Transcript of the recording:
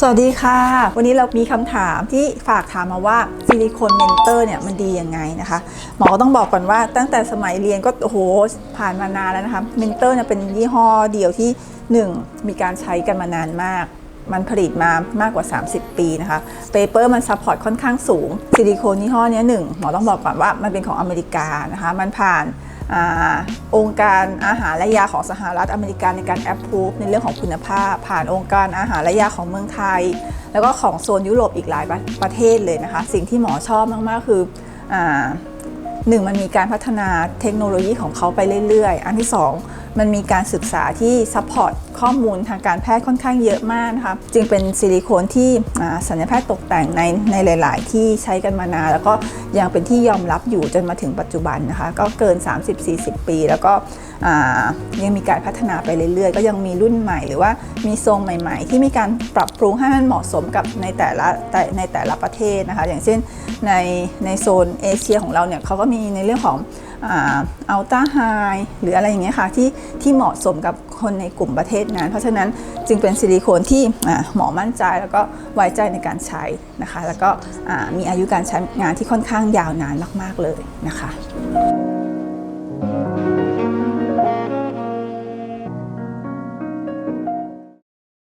สวัสดีค่ะ วันนี้เรามีคำถามที่ฝากถามมาว่าซิลิโคนเมนเตอร์เนี่ยมันดียังไงนะคะหมอก็ต้องบอกก่อนว่าตั้งแต่สมัยเรียนก็โอ้โหผ่านมานานแล้วนะคะเมนเตอร์เนี่ยเป็นยี่ห้อเดียวที่ 1 มีการใช้กันมานานมาก มันผลิตมามากกว่า 30 ปีนะคะเปเปอร์มันซัพพอร์ตค่อนข้างสูงซิลิโคนยี่ห้อนี้หนึ่งหมอต้องบอกก่อนว่ามันเป็นของอเมริกานะคะมันผ่าน อองค์การอาหารและยาของสหรัฐอเมริกาในการแอปพูฟในเรื่องของคุณภาพ ผ่านองค์การอาหารและยาของเมืองไทย แล้วก็ของโซนยุโรปอีกหลายประประเทศเลยนะคะ สิ่งที่หมอชอบมาก ๆ คืออหนึ่งมันมีการพัฒนาเทคโนโลยีของเขาไปเรื่อย ๆ อันที่สองมันมีการศึกษาที่ซัพพอร์ต ข้อมูลทางการแพทย์ค่อนข้างเยอะมากนะคะจึงเป็นซิลิโคนที่สัญญาแพทย์ตกแต่งในในหลาย ๆ ที่ใช้กันมานานแล้วก็ยังเป็นที่ยอมรับอยู่จนมาถึงปัจจุบันนะคะก็เกิน 30-40 ปี แล้วก็ยังมีการพัฒนาไปเรื่อย ๆ ก็ยังมีรุ่นใหม่หรือว่ามีทรงใหม่ ๆ ที่มีการปรับปรุงให้มันเหมาะสมกับในแต่ละแต่ในแต่ละประเทศนะคะอย่างเช่นในในโซนเอเชียของเราเนี่ยเขาก็มีในเรื่องของอัลต้าไฮหรืออะไรอย่างเงี้ยค่ะที่ที่เหมาะสมกับคนในกลุ่มประเทศศงาน เพราะฉะนั้นจึงเป็นซิลิโคนที่หมอมั่นใจแล้วก็ไว้ใจในการใช้นะคะ แล้วก็มีอายุการใช้งานที่ค่อนข้างยาวนานมาก ๆ เลยนะคะ